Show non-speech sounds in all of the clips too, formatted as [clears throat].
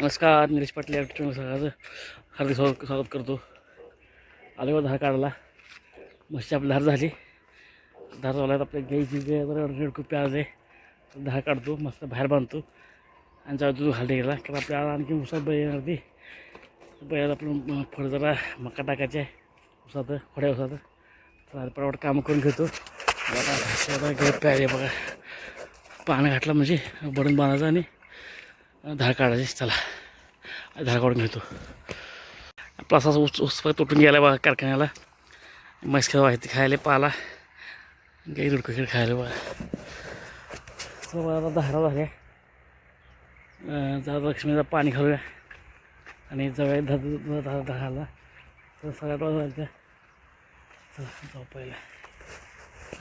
नमस्कार निलेश पाटील या ठिकाणी सगळ्याचं हार्दिक स्वागत स्वागत करतो. आलो धार काढला मस्त आपली धार झाली. धार झाल्यात आपल्या गाईची रेडकू प्याज आहे. धार काढतो मस्त बाहेर बांधतो. आणि जाऊ तू घालते गेला. कारण आपल्याला आणखी उसात बैल येणार ती. बैल आपलं फळ जरा मका टाकायचे उसात खोड्या उसात तर परवड कामं करून घेतो. बघा प्याज आहे बघा. पानं घातलं म्हणजे बडून बांधायचं आणि धार काढायची चला. धार काढून घेतो. आपला असा उस ऊस तुटून गेला बघा कारखान्याला. म्हैस आहे ते खायला पाला. गाई रुडकं खेळ खायला बघा. आता धारा झाल्या. अं, जरा लक्ष्मीला पाणी घालूया आणि जवळ धा धा धाराला तर सगळ्यात वाजवायच्या चला जाऊ पहिला.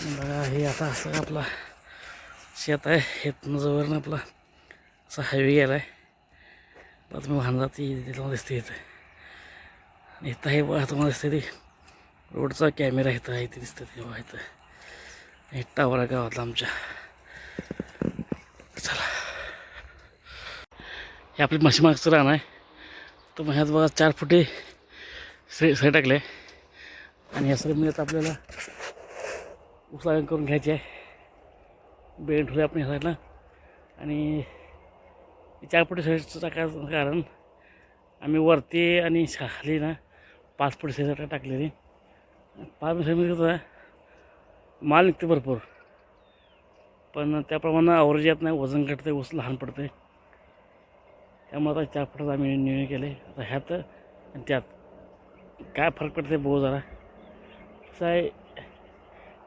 बघा हे आता असं आपला शेत आहे. हेतनं जवळ आपला असा हायवे गेला आहे आता तुम्ही वाहन जाते तिथं दिसते इथं. आणि इथं हे बघा तुम्हाला दिसते ते. रोडचा कॅमेरा इथं आहे ते दिसतं ते बघा इथं. हे टावर आहे गावातला आमच्या. चला. हे आपली मशी मागचं रान आहे. तर मग ह्यात बघा चार फुटे सै सै टाकले. आणि या सगळं मिळत आपल्याला उचलागण करून घ्यायची आहे. बेड ठेवले आपण ह्या साईडला. आणि चार फुटे साईडचं कारण आम्ही वरती आणि खाली ना पाच फुटे साईड टाकलेली. पाच साईडमध्ये म्हणजे कसं माल निघते भरपूर. पण त्याप्रमाणे आवरेज येत नाही वजन घटतं वस लहान पडते त्यामुळे आता चार फुटात आम्ही निर्णय केले. आता ह्यात आणि त्यात. काय फरक पडते बघू जरा. कसं आहे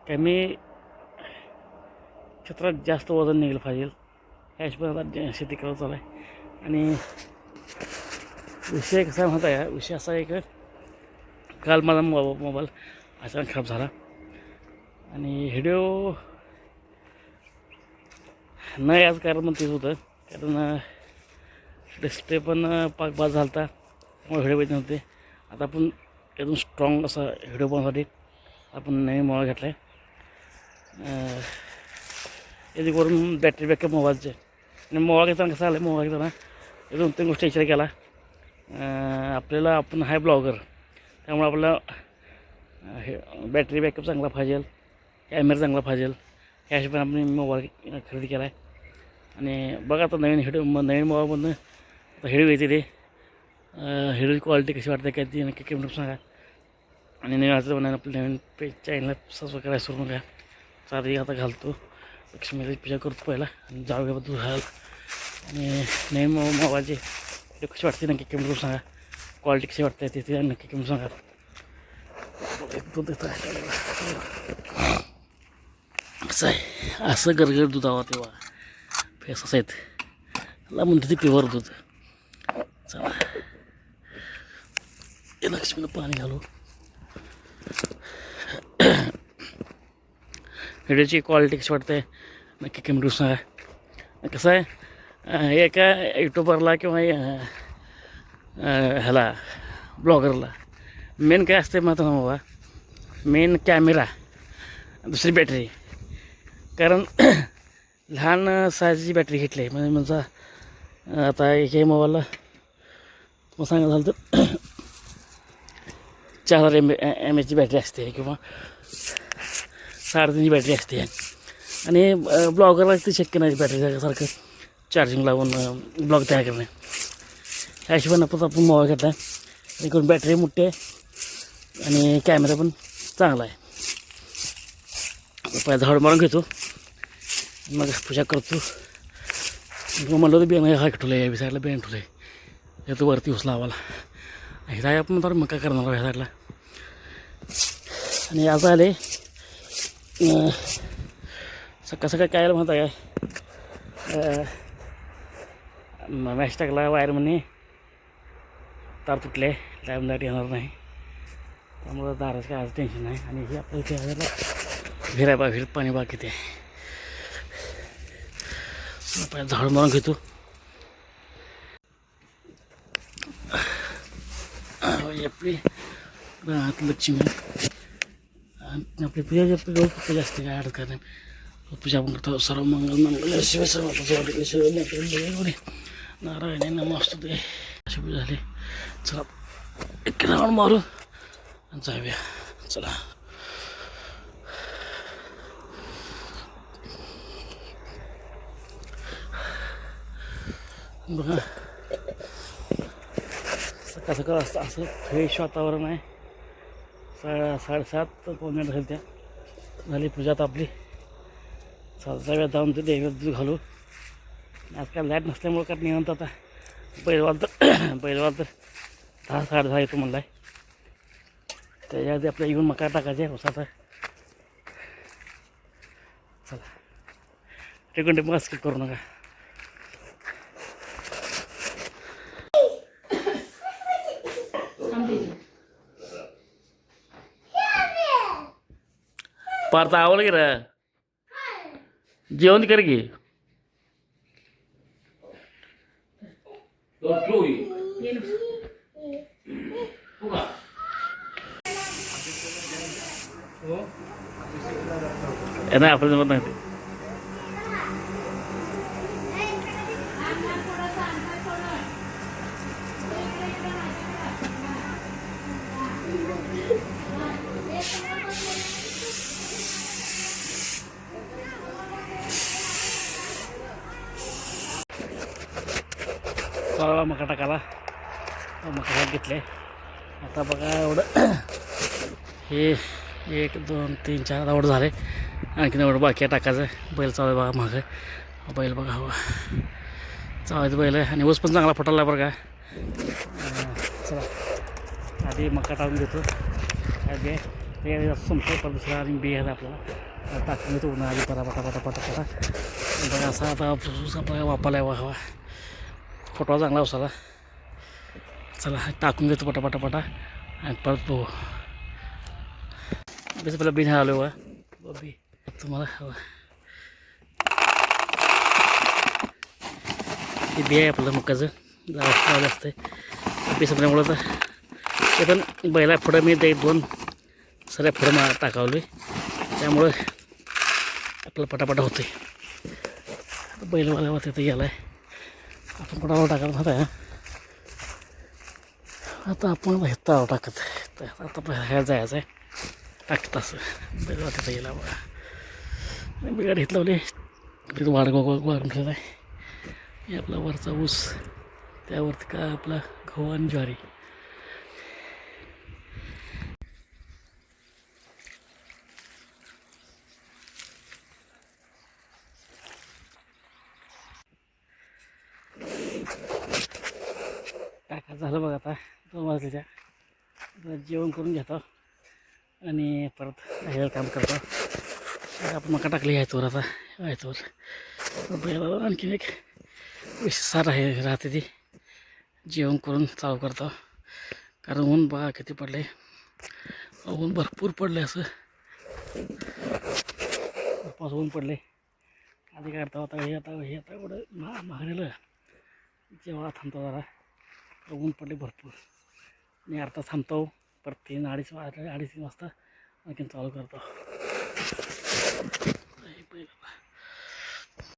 कमी क्षेत्रात जास्त वजन निघलं पाहिजे. कॅश पण आता शेती करत चालू आहे आणि विषय कसा आहे माहिती आहे विषय असा आहे की काल माझा मो मोबाईल अचानक खराब झाला. आणि व्हिडिओ न याच कारण मग तेच होतं. कारण डिस्प्ले पण पाक बाद झाला होता त्यामुळे व्हिडिओ पाहिजे नव्हते. आता आपण एकदम स्ट्रॉंग असा व्हिडिओ बनवण्यासाठी आपण नवीन मोबाईल घेतला आहे याच्यावरून बॅटरी बॅकअप मोबाईलचे. आणि मोळा घेताना कसं आलं मोळा घेताना हे दोन तीन गोष्टी विचार केला आपल्याला आपण हाय ब्लॉगर. त्यामुळे आपल्याला हे बॅटरी बॅकअप चांगला पाहिजेल कॅमेरा चांगला पाहिजेल ह्या हिशोबाने आपण मोबाईल खरेदी केला आहे आणि बघा आता नवीन हिडो नवीन मोबाईलमधनं आता हिडो येते ते. हिडोची क्वालिटी कशी वाटते काय ती नक्की कमेंट सांगा. आणि नवीन असं म्हणा आपलं नवीन पेज चॅनलला सबस्क्राईब करायला सुरू नका चालू आता घालतो. लक्ष्मीची पूजा करतो पहिला. आणि जावयाबद्दल झालं आणि नवीन मो मोबाईलचे व्हिडिओ कशी वाटते नक्की किंमत सांगा. क्वालिटी कशी वाटते तिथे नक्की किंमत सांगा. दूध आहे. असं आहे. असं गरगर दूध हवा तेव्हा. फेस असं आहेत. मला म्हणते ते प्युअर दूध. चला. लक्ष्मीला पाणी घालू. [clears throat] व्हिडिओची क्वालिटी कशी वाटते? नक्की कमेंट सांगा कसं आहे? एका युट्यूबरला किंवा ह्याला ब्लॉगरला मेन काय असते मात्र ना बाबा? मेन कॅमेरा दुसरी बॅटरी कारण [clears throat] लहान साईजची बॅटरी घेतली आहे. म्हणजे म्हणजे आता एक मोबाईलला मग सांगा झालं तर चार हजार एम एम एचची बॅटरी असते किंवा साडेतीनची बॅटरी असते. आणि ब्लॉगरला ते शक्य नाही बॅटरी सारखं चार्जिंग लावून ब्लॉग तयार करणे. ह्या हिशोबाने पण आपण मोबाईल घेतला. एकूण बॅटरी मोठी आहे. आणि कॅमेरा पण चांगला आहे. पहिला झाड मारून घेतो. मग पूजा करतो. मग म्हणलं होतं बियाणं हा ठेवलं आहे साईडला बियाणं ठेवलं आहे तो वरती उचला आम्हाला हे आपण तर काय करणार ह्या साईडला आणि आज आले सकाळ सकाळी काय म्हणता काय? मॅच टाकला वायर म्हणे. तार तुटले टाईम लाइट येणार नाही. त्यामुळं दाराचं काय आज टेन्शन नाही. आणि हे आपल्या इथे आलेलं विहिराय बा विहिरीत पाणी बाकी ते. आहे झाड मारून घेतो. आपली लक्ष्मी आपली पूजा जास्त पूजा असते काय अडचण नाही. पूजा आपण करतो सर्व मंगल मंगल शिव सर्व पूजा शिव नारायणी नमस्त ते पूजा झाली चला एक राऊंड मारू आणि जाऊया चला बघा सकाळ सकाळ असतं असं फ्रेश वातावरण आहे सा साडेसात कोण झाली त्या झाली पूजा आता आपली सहजाव्या जाऊन ते देवात दूध घालू. आजकाल लाइट नसल्यामुळं काय निवांत आता. बैलवाल तर [clears throat] बैलवाल तर दहा साडे दहा येतो म्हणला आहे त्याच्या आधी आपल्या येऊन मका टाकायचे उसाचा चला. टिकून मग स्किप करू नका. पार्थ आवलं की रे. जेवण कर की ए, नाही आपलं जमत नाही मका टाकाला मका घेतले. आता बघा एवढं. हे एक दोन तीन चार आवड झाले. आणखीन एवढं बाकी टाकायचं. बैल चालू आहे बघा मग. बैल बघा हवा चालायचं बैल. आहे आणि ऊस पण चांगला फुटाला बरं का. चला. आधी मका टाकून देतो. काय बे ते संपतो पण दुसरा आणि बी आहे आपल्याला. टाकून देतो. उन्हा आधी पटा पटा पटा पटा पटा बघा असा आता ऊस आपल्याला वापरला आहे हवा. फोटो चांगला उसाला चला टाकून देतो पटापटापटा पटा आणि परत पोहू बेस पहिला बिन आलो वा बबी तुम्हाला हवा. हे बी आहे आपलं मकाचं. जास्त जास्त आहे तर ते पण बैला फुडं मी ते दोन सगळ्या फुडं मा टाकावले त्यामुळं आपलं पटापटा होते बैलवाल्यावर तिथं याला आहे आपण पटावर टाकत होता आता आपण हितावर टाकत आहे. तर आता ह्या जायचं आहे. टाकत असं बैल तिथं गेला बघा. बिगाड घेतलं लावले तिथं वाढ वाढून ठेवला आहे. हे आपला वरचा ऊस. त्यावरती का आपला गहू आणि ज्वारी टाका झालं बघा आता दोन जेवण करून घेतो. आणि परत हे काम करतो. आपण मका टाकली यायचोर आता यायचोर बैलावर आणखीन एक विशेष सार आहे राहते ती. जेवण करून चालू करतो. कारण ऊन बघा किती पडले ऊन भरपूर पडले असं. पाऊस ऊन पडले आधी काढता आता हे आता हे आता एवढं महा महागलेलं जेव्हा थांबतो जरा. ऊन पडले भरपूर. मी अर्धा थांबतो. परत तीन अडीच वाजता अडीच वाजता आणखीन चालू करतो. पहिला